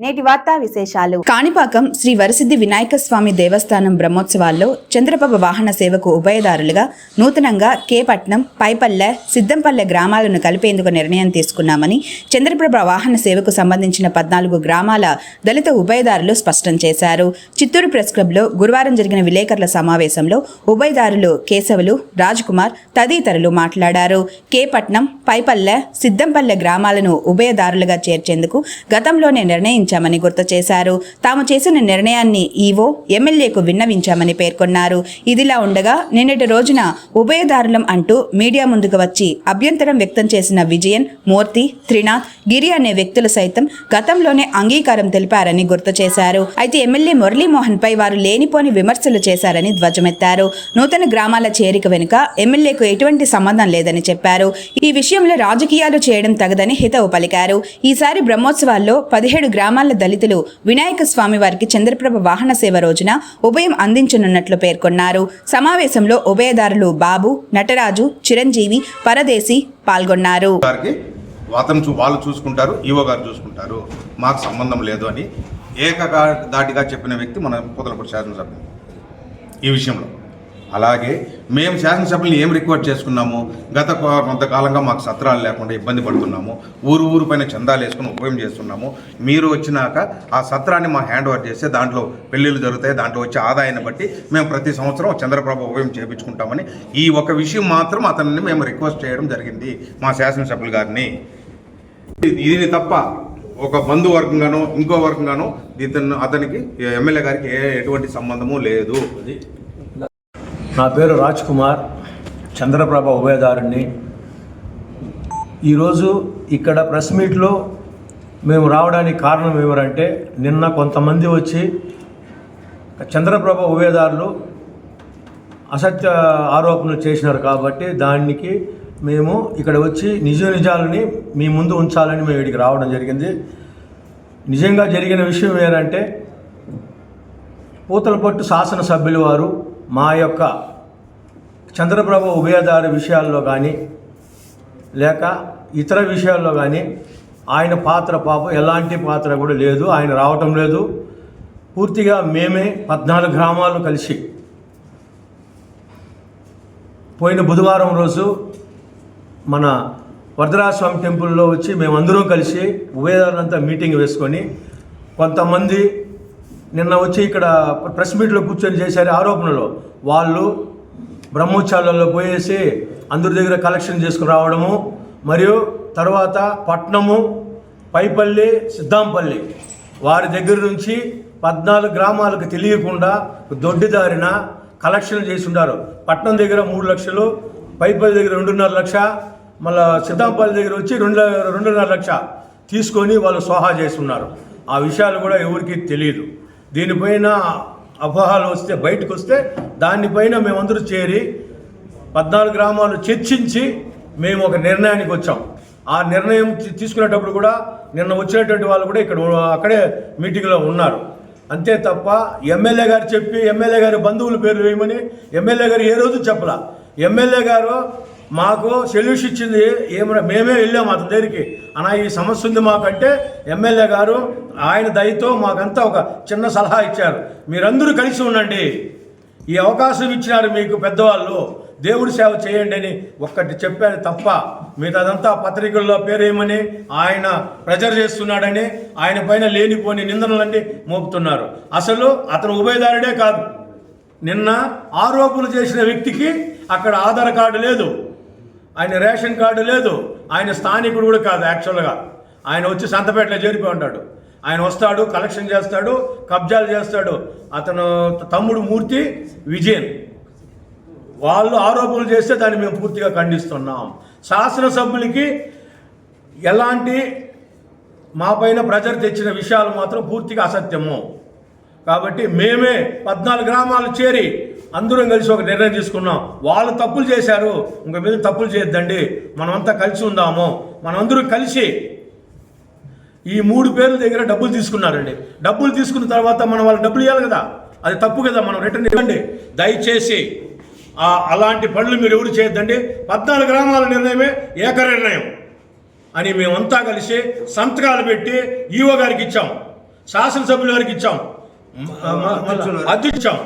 నేటి వార్తా విశేషాలు. కాణిపాకం శ్రీ వరసిద్ధి వినాయక స్వామి దేవస్థానం బ్రహ్మోత్సవాల్లో చంద్రబాబు వాహన సేవకు ఉభయదారులుగా నూతనంగా కేపట్నం పైపల్లె సిద్దంపల్లె గ్రామాలను కలిపేందుకు నిర్ణయం తీసుకున్నామని చంద్రప్రభ వాహన సేవకు సంబంధించిన పద్నాలుగు గ్రామాల దళిత ఉభయదారులు స్పష్టం చేశారు. చిత్తూరు ప్రెస్ క్లబ్లో గురువారం జరిగిన విలేకరుల సమావేశంలో ఉభయదారులు కేశవులు రాజ్కుమార్ తదితరులు మాట్లాడారు. కేపట్నం పైపల్లె సిద్దంపల్లె గ్రామాలను ఉభయదారులుగా చేర్చేందుకు గతంలోనే విన్నవించామని గుర్తు చేశారు తాము చేసిన నిర్ణయాన్ని ఈవో ఎమ్మెల్యేకు విన్నవించామని పేర్కొన్నారు. ఇదిలా ఉండగా నిన్నటి రోజున ఉభయదారులం అంటూ మీడియా ముందుకు వచ్చి అభ్యంతరం వ్యక్తం చేసిన విజయన్ మూర్తి త్రినాథ్ గిరి అనే వ్యక్తులు సైతం గతంలోనే అంగీకారం తెలిపారని గుర్తు చేశారు అయితే ఎమ్మెల్యే మురళీమోహన్ పై వారు లేనిపోని విమర్శలు చేశారని ధ్వజమెత్తారు. నూతన గ్రామాల చేరిక వెనుక ఎమ్మెల్యేకు ఎటువంటి సంబంధం లేదని చెప్పారు. ఈ విషయంలో రాజకీయాలు చేయడం తగదని హితవు పలికారు. ఈసారి బ్రహ్మోత్సవాల్లో పదిహేడు గ్రామాల దళితులు వినాయక స్వామి వారికి చంద్రప్రభ వాహన సేవ రోజున ఉభయం అందించనున్నట్లు పేర్కొన్నారు. సమావేశంలో ఉభయదారులు బాబు నటరాజు చిరంజీవి పరదేశి పాల్గొన్నారు. గారికి చూ వాళ్ళు చూసుకుంటారు ఈవో గారు చూసుకుంటారు. మాకు సంబంధం లేదు అని ఏకగా దాటిగా చెప్పిన వ్యక్తి మన పొదలపూడి శాసనసభ్యులు ఈ విషయంలో. అలాగే మేము శాసనసభ్యులు ఏం రిక్వెస్ట్ చేసుకున్నాము? గత కొంతకాలంగా మాకు సత్రాలు లేకుండా ఇబ్బంది పడుతున్నాము. ఊరు ఊరు పైన చందాలు వేసుకుని ఉపయోగం చేస్తున్నాము. మీరు వచ్చినాక ఆ సత్రాన్ని మా హ్యాండ్ ఓవర్ చేస్తే దాంట్లో పెళ్ళిళ్ళు జరుగుతాయి. దాంట్లో వచ్చే ఆదాయాన్ని బట్టి మేము ప్రతి సంవత్సరం చంద్రప్రభ ఉపయోగం చేయించుకుంటామని ఈ ఒక విషయం మాత్రం అతన్ని మేము రిక్వెస్ట్ చేయడం జరిగింది మా శాసనసభ్యులు గారిని. ఇది తప్ప ఒక బంధువర్గంగానో ఇంకో వర్గంగానో ఇతను అతనికి ఎమ్మెల్యే గారికి ఏ ఎటువంటి సంబంధము లేదు. నా పేరు రాజ్ కుమార్ చంద్రప్రభ ఉభయదారుణ్ణి. ఈరోజు ఇక్కడ ప్రెస్ మీట్లో మేము రావడానికి కారణం ఏమరంటే నిన్న కొంతమంది వచ్చి చంద్రప్రభ ఉభయదారులు అసత్య ఆరోపణలు చేసినారు కాబట్టి దానికి మేము ఇక్కడ వచ్చి నిజ నిజాలని మీ ముందు ఉంచాలని మేము ఇక్కడికి రావడం జరిగింది. నిజంగా జరిగిన విషయం ఏంటంటే పూతలపట్టు శాసనసభ్యులు వారు మా యొక్క చంద్రప్రభ ఉభయదారి విషయాల్లో కానీ లేక ఇతర విషయాల్లో కానీ ఆయన పాత్ర పాప ఎలాంటి పాత్ర కూడా లేదు. ఆయన రావటం లేదు. పూర్తిగా మేమే పద్నాలుగు గ్రామాలు కలిసి పోయిన బుధవారం రోజు మన వరదరాజస్వామి టెంపుల్లో వచ్చి మేమందరం కలిసి ఉభయదారులంతా మీటింగ్ వేసుకొని కొంతమంది నిన్న వచ్చి ఇక్కడ ప్రెస్ మీట్లో కూర్చొని చేశారు ఆరోపణలు. వాళ్ళు బ్రహ్మోత్సవాలలో పోయేసి అందరి దగ్గర కలెక్షన్ చేసుకుని రావడము మరియు తర్వాత పట్నము పైపల్లి సిద్దాంపల్లి వారి దగ్గర నుంచి పద్నాలుగు గ్రామాలకు తెలియకుండా దొడ్డిదారిన కలెక్షన్ చేసి ఉండారు. పట్నం దగ్గర మూడు లక్షలు పైపల్లి దగ్గర రెండున్నర లక్ష మళ్ళా సిద్దాంపల్లి దగ్గర వచ్చి రెండు రెండున్నర లక్ష తీసుకొని వాళ్ళు సోహా చేసి ఉన్నారు. ఆ విషయాలు కూడా ఎవరికి తెలియదు. దీనిపైన అపోహలు వస్తే బయటకు వస్తే దానిపైన మేమందరూ చేరి పద్నాలుగు గ్రామాలు చర్చించి మేము ఒక నిర్ణయానికి వచ్చాం. ఆ నిర్ణయం తీసుకునేటప్పుడు కూడా నిన్న వచ్చినటువంటి వాళ్ళు కూడా ఇక్కడ అక్కడే మీటింగ్లో ఉన్నారు. అంతే తప్ప ఎమ్మెల్యే గారు చెప్పి ఎమ్మెల్యే గారి బంధువుల పేర్లు వేయమని ఎమ్మెల్యే గారు ఏ రోజు చెప్పలా. ఎమ్మెల్యే గారు మాకు సొల్యూషన్ ఇచ్చింది ఏమైనా మేమే వెళ్ళాము అతని దగ్గరికి. అన్నా ఈ సమస్య ఉంది మాకంటే ఎమ్మెల్యే గారు ఆయన దయతో మాకంతా ఒక చిన్న సలహా ఇచ్చారు. మీరందరూ కలిసి ఉండండి. ఈ అవకాశం ఇచ్చినారు మీకు పెద్దవాళ్ళు. దేవుడి సేవ చేయండి అని ఒక్కటి చెప్పారు తప్ప మిగతాదంతా పత్రికల్లో పేరేమని ఆయన ప్రెజర్ చేస్తున్నాడని ఆయన పైన లేనిపోని నిందనలన్నీ మోపుతున్నారు. అసలు అతను ఉభయదారుడే కాదు. నిన్న ఆరోపణలు చేసిన వ్యక్తికి అక్కడ ఆధార్ కార్డు లేదు. ఆయన రేషన్ కార్డు లేదు. ఆయన స్థానికుడు కూడా కాదు యాక్చువల్గా ఆయన వచ్చి సంతపేటలో చేరిపోయి ఉంటాడు. ఆయన వస్తాడు కలెక్షన్ చేస్తాడు కబ్జాలు చేస్తాడు. అతను తమ్ముడు మూర్తి విజయన్. వాళ్ళు ఆరోపణలు చేస్తే దాన్ని మేము పూర్తిగా ఖండిస్తున్నాం. శాసనసభ్యులకి ఎలాంటి మా పైన ప్రజలు తెచ్చిన విషయాలు మాత్రం పూర్తిగా అసత్యము. కాబట్టి మేమే పద్నాలుగు గ్రామాలు చేరి అందరం కలిసి ఒక నిర్ణయం తీసుకున్నాం. వాళ్ళు తప్పులు చేశారు ఇంక మీద తప్పులు చేయొద్దండి. మనమంతా కలిసి ఉందాము. మనందరం కలిసి ఈ మూడు పేర్ల దగ్గర డబ్బులు తీసుకున్నారండి. డబ్బులు తీసుకున్న తర్వాత మనం వాళ్ళకి డబ్బులు ఇవ్వాలి కదా. అది తప్పు కదా మనం రిటర్న్ ఇవ్వండి. దయచేసి అలాంటి పనులు మీరు ఎవరు చేయొద్దండి. పద్నాలుగు గ్రామాల నిర్ణయమే ఏక నిర్ణయం అని మేమంతా కలిసి సంతకాలు పెట్టి ఈఓ గారికి ఇచ్చాం. శాసనసభ్యుల గారికి ఇచ్చాం. అధ్యక్షం.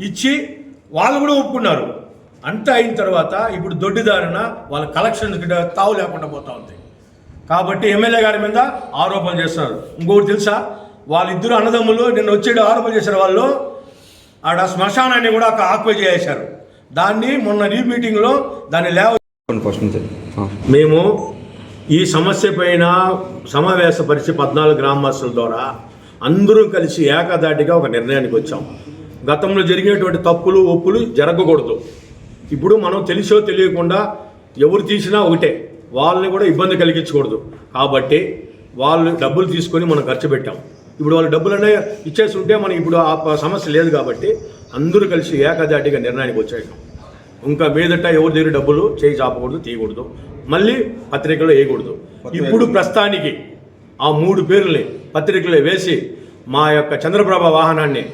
ఇచ్చి వాళ్ళు కూడా ఒప్పుకున్నారు. అంతా అయిన తర్వాత ఇప్పుడు దొడ్డిదారిన వాళ్ళ కలెక్షన్స్ తావు లేకుండా పోతా ఉంది. కాబట్టి ఎమ్మెల్యే గారి మీద ఆరోపణలు చేస్తున్నారు. ఇంకొకటి తెలుసా? వాళ్ళిద్దరు అన్నదమ్ములు నిన్న వచ్చేడు ఆరోపణ చేశారు వాళ్ళు. ఆడ శ్మశానాన్ని కూడా ఆక్యుపై చేశారు. దాన్ని మొన్న రీ మీటింగ్లో దాన్ని లేవ. మేము ఈ సమస్య పైన సమావేశపరిచి పద్నాలుగు గ్రామస్తుల ద్వారా అందరూ కలిసి ఏకదాటిగా ఒక నిర్ణయానికి వచ్చాం. గతంలో జరిగినటువంటి తప్పులు ఒప్పులు జరగకూడదు. ఇప్పుడు మనం తెలిసో తెలియకుండా ఎవరు తీసినా ఒకటే. వాళ్ళని కూడా ఇబ్బంది కలిగించకూడదు. కాబట్టి వాళ్ళు డబ్బులు తీసుకొని మనం ఖర్చు పెట్టాం. ఇప్పుడు వాళ్ళు డబ్బులనే ఇచ్చేసి ఉంటే మనకి ఇప్పుడు ఆ సమస్య లేదు కాబట్టి అందరూ కలిసి ఏకదాటిగా నిర్ణయానికి వచ్చాయి ఇంకా మీదట ఎవరి దగ్గర డబ్బులు చేయి చాపకూడదు తీయకూడదు. మళ్ళీ పత్రికలో వేయకూడదు. ఇప్పుడు ప్రస్తుతానికి ఆ మూడు పేర్లని పత్రికలు వేసి మా యొక్క చంద్రప్రభ వాహనాన్ని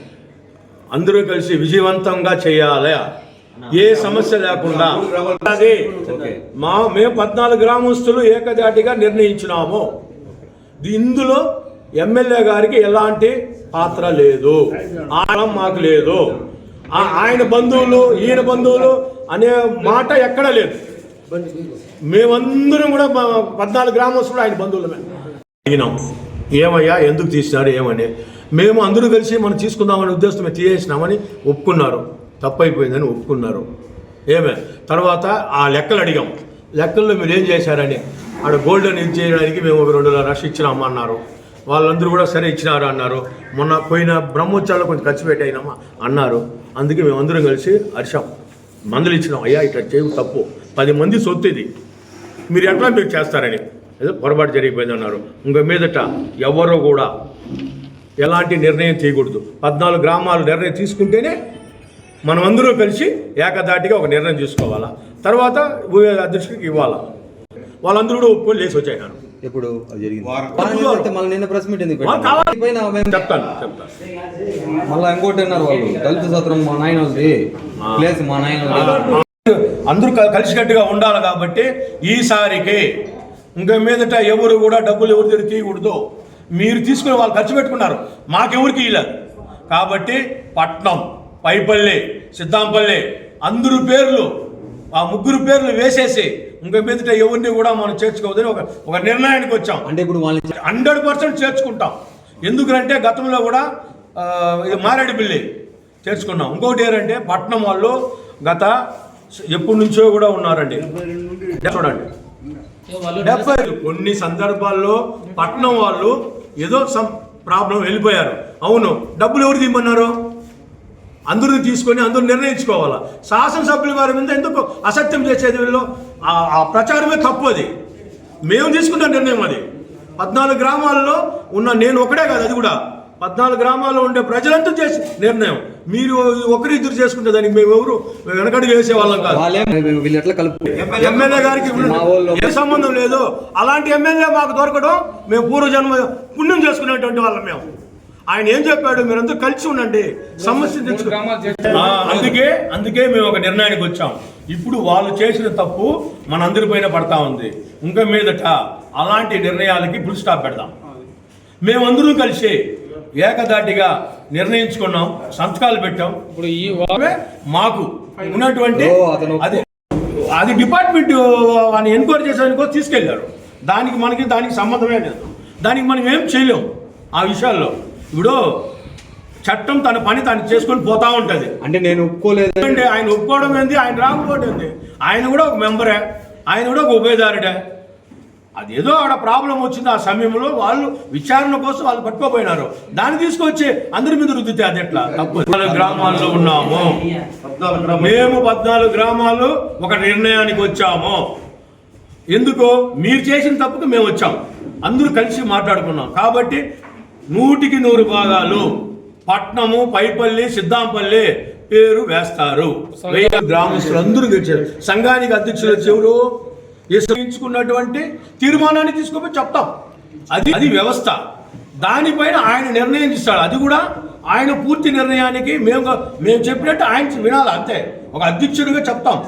అందరూ కలిసి విజయవంతంగా చేయాలి. ఏ సమస్య లేకుండా. అది మా మేము పద్నాలుగు గ్రామస్తులు ఏకదాటిగా నిర్ణయించినాము. ఇందులో ఎమ్మెల్యే గారికి ఎలాంటి పాత్ర లేదు. ఆడం మాకు లేదు. ఆయన బంధువులు ఈయన బంధువులు అనే మాట ఎక్కడ లేదు. మేమందరం కూడా పద్నాలుగు గ్రామస్తులు ఆయన బంధువులమే. అడిగినాం ఏమయ్యా ఎందుకు తీసినారు ఏమని? మేము అందరూ కలిసి మనం తీసుకుందామనే ఉద్దేశం మేము తీసేసినామని ఒప్పుకున్నారు. తప్పైపోయిందని ఒప్పుకున్నారు. ఏమే? తర్వాత ఆ లెక్కలు అడిగాం. లెక్కల్లో మీరు ఏం చేశారని? ఆడ గోల్డెన్ ఇది చేయడానికి మేము ఒక రెండు లక్షలు ఇచ్చినామా అన్నారు. వాళ్ళందరూ కూడా సరే ఇచ్చినారు అన్నారు. మొన్న పోయిన బ్రహ్మోత్సవాలు కొంచెం ఖర్చు పెట్టయినామా అన్నారు. అందుకే మేము అందరం కలిసి హర్షం మందులు ఇచ్చినాం. అయ్యా ఇట్లా చేయు తప్పు. పది మంది సొత్తు ఇది. మీరు ఎట్లా మీరు చేస్తారని? ఏదో పొరపాటు జరిగిపోయింది అన్నారు. ఇంక మీదట ఎవరో కూడా ఎలాంటి నిర్ణయం తీయకూడదు. పద్నాలుగు గ్రామాలు నిర్ణయం తీసుకుంటేనే మనం అందరూ కలిసి ఏకదాటిగా ఒక నిర్ణయం తీసుకోవాలా. తర్వాత అధ్యక్షుడికి ఇవ్వాలా. వాళ్ళందరూ కూడా ఒప్పుకొని లేచి వచ్చాయినారు ఎప్పుడు చెప్తాను మళ్ళీ ఇంకోటి అన్నారు వాళ్ళు. దళిత సత్రం మా నాయన ప్లేస్ మా నాయన అందరూ కలిసికట్టుగా ఉండాలి కాబట్టి ఈసారికి ఇంకా మీదట ఎవరు కూడా డబ్బులు ఎవరి దగ్గర తీయకూడదు. మీరు తీసుకుని వాళ్ళు ఖర్చు పెట్టుకున్నారు. మాకెవరికి ఇవ్వలేదు కాబట్టి పట్నం పైపల్లి సిద్ధాంపల్లి అందరు పేర్లు ఆ ముగ్గురు పేర్లు వేసేసి ఇంకా మీదట ఎవరిని కూడా మనం చేర్చుకోవద్దని ఒక ఒక నిర్ణయానికి వచ్చాం. అంటే ఇప్పుడు వాళ్ళని హండ్రెడ్ పర్సెంట్ చేర్చుకుంటాం. ఎందుకంటే గతంలో కూడా ఆ, ఇది మారేడుమిల్లి చేర్చుకున్నాం. ఇంకోటి ఏంటంటే పట్నం వాళ్ళు గత ఎప్పటి నుంచో కూడా ఉన్నారండి. చూడండి. డెబ్బై కొన్ని సందర్భాల్లో పట్నం వాళ్ళు ఏదో సమ్ ప్రాబ్లం వెళ్ళిపోయారు. అవును డబ్బులు ఎవరు తీయమన్నారు? అందరూ తీసుకొని అందరూ నిర్ణయించుకోవాలా? శాసనసభ్యుల వారి మీద ఎందుకు అసత్యం చేసేది వీళ్ళు? ఆ- ఆ ప్రచారమే తప్పు అది. మేము తీసుకున్న నిర్ణయం అది. పద్నాలుగు గ్రామాల్లో ఉన్న నేను ఒకటే కాదు అది కూడా. పద్నాలుగు గ్రామాల్లో ఉండే ప్రజలంతా చేసి నిర్ణయం. మీరు ఒకరిద్దరు చేసుకుంటే దానికి మేము ఎవరు వెనకడుగు వేసే వాళ్ళం కాదు. ఎమ్మెల్యే గారికి ఏ సంబంధం లేదు. అలాంటి ఎమ్మెల్యే మాకు దొరకడం మేము పూర్వజన్మ పుణ్యం చేసుకునేటువంటి వాళ్ళం మేము. ఆయన ఏం చెప్పాడు? మీరందరూ కలిసి ఉండండి. సమస్య అందుకే అందుకే మేము ఒక నిర్ణయానికి వచ్చాం. ఇప్పుడు వాళ్ళు చేసిన తప్పు మనందరి పైన పడతా ఉంది. ఇంకా మీదట అలాంటి నిర్ణయాలకి ఫుల్ స్టాప్ పెడదాం. మేమందరం కలిసి ఏకదాటిగా నిర్ణయించుకున్నాం సంతకాలు పెట్టాం. ఇప్పుడు ఈ మాకు ఉన్నటువంటి అది అది డిపార్ట్మెంట్ అని ఎంక్వైరీ చేసేందుకు తీసుకెళ్ళారు. దానికి మనకి దానికి సంబంధమే లేదు. దానికి మనం ఏం చేయలేం ఆ విషయాల్లో. ఇప్పుడు చట్టం తన పని తను చేసుకొని పోతా ఉంటుంది. అంటే నేను ఒప్పుకోలేదు. అంటే ఆయన ఒప్పుకోవడం ఏంది? ఆయన రాకపోవడం ఏంది? ఆయన కూడా ఒక మెంబరే. ఆయన కూడా ఒక ఉభయదారుడే. అదేదో ఆడ ప్రాబ్లం వచ్చింది ఆ సమయంలో వాళ్ళు విచారణ కోసం వాళ్ళు పట్టుకోపోయినారు. దాన్ని తీసుకొచ్చి అందరి మీద రుద్దితే అది ఎట్లా? తప్పు. పద్నాలుగు గ్రామాల్లో ఉన్నాము. మేము పద్నాలుగు గ్రామాలు ఒక నిర్ణయానికి వచ్చాము. ఎందుకో? మీరు చేసిన తప్పుకు మేము వచ్చాం. అందరూ కలిసి మాట్లాడుకున్నాం. కాబట్టి నూటికి నూరు భాగాలు పట్నము పైపల్లి సిద్ధాంపల్లి పేరు వేస్తారు. గ్రామస్తులు అందరూ గెలిచారు. సంఘానికి అధ్యక్షులు వచ్చి ఎవరు తీర్మానాన్ని తీసుకుపోయి చెప్తాం. అది అది వ్యవస్థ. దానిపైన ఆయన నిర్ణయం ఇస్తాడు అది కూడా ఆయన పూర్తి నిర్ణయానికి మేము మేము చెప్పినట్టు ఆయన వినాలి అంతే. ఒక అధ్యక్షుడిగా చెప్తాం.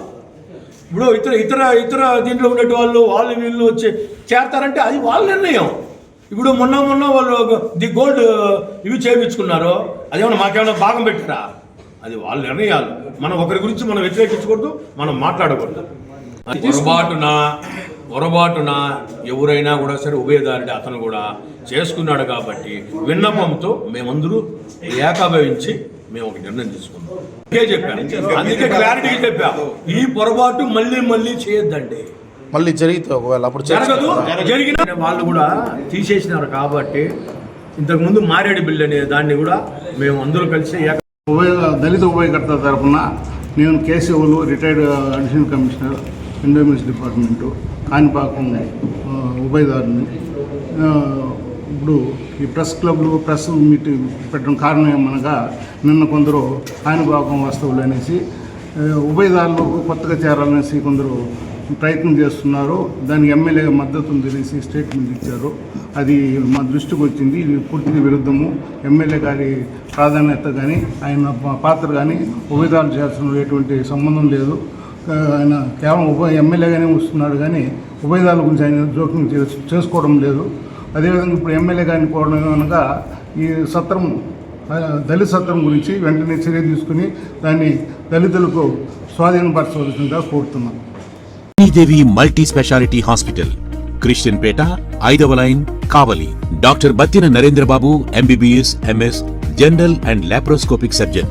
ఇప్పుడు ఇతర ఇతర ఇతర దీంట్లో ఉన్నట్టు వాళ్ళు వాళ్ళు వీళ్ళు వచ్చి చేరతారంటే అది వాళ్ళ నిర్ణయం. ఇప్పుడు మొన్న మొన్న వాళ్ళు ది గోల్డ్ ఇవి చేయించుకున్నారు అదేమన్నా మాకేమైనా భాగం పెట్టారా? అది వాళ్ళ నిర్ణయాలు. మనం ఒకరి గురించి మనం వ్యతిరేకించకూడదు మనం మాట్లాడకూడదు. పొరపాటున పొరపాటున ఎవరైనా కూడా సరే ఉభయదారుడి అతను కూడా చేసుకున్నాడు కాబట్టి విన్నపంతో మేమందరూ ఏకాభవించి మేము ఒక నిర్ణయం తీసుకున్నాం. అందుకే చెప్పాను. అందుకే క్లారిటీగా చెప్పా. ఈ పొరపాటు మళ్ళీ మళ్ళీ చేయొద్దండి. మళ్ళీ జరిగితే ఒకవేళ అప్పుడు జరగదు. జరిగిన వాళ్ళు కూడా తీసేసినారు కాబట్టి ఇంతకుముందు మారేడు బిల్ అనే దాన్ని కూడా మేము అందరూ కలిసి ఏక ఉభయ దళిత ఉభయకర్త తరఫున నేను Keshavulu retired additional commissioner endowments department Kanipakam ఉభయదారుని ఇప్పుడు ఈ ప్రెస్ క్లబ్లు ప్రెస్ మీటింగ్ పెట్టడం కారణం ఏమనగా నిన్న కొందరు కాణిపాకం వస్తువులు అనేసి ఉభయదారులు కొత్తగా చేరాలనేసి కొందరు ప్రయత్నం చేస్తున్నారు. దానికి ఎమ్మెల్యే మద్దతును తెలిసి స్టేట్మెంట్ ఇచ్చారు. అది మా దృష్టికి వచ్చింది. ఇది పూర్తిగా విరుద్ధము. ఎమ్మెల్యే గారి ప్రాధాన్యత కానీ ఆయన పాత్ర కానీ ఉభయదారులు చేర్చడం ఎటువంటి సంబంధం లేదు. ఆయన కేవలం ఉప ఎమ్మెల్యేగానే వస్తున్నాడు కానీ ఉభయదాల గురించి ఆయన జోక్యం చేసుకోవడం లేదు. అదేవిధంగా ఇప్పుడు ఎమ్మెల్యే గారిని కోరడం అనగా ఈ సత్రం దళిత సత్రం గురించి వెంటనే చర్య తీసుకుని దాన్ని దళితులకు స్వాధీనపరచవలసిందిగా కోరుతున్నాను Sridevi multi speciality hospital Christian Peta ఐదవ line Kavali. Doctor Battina Narendrababu MBBS MS general and laparoscopic surgeon.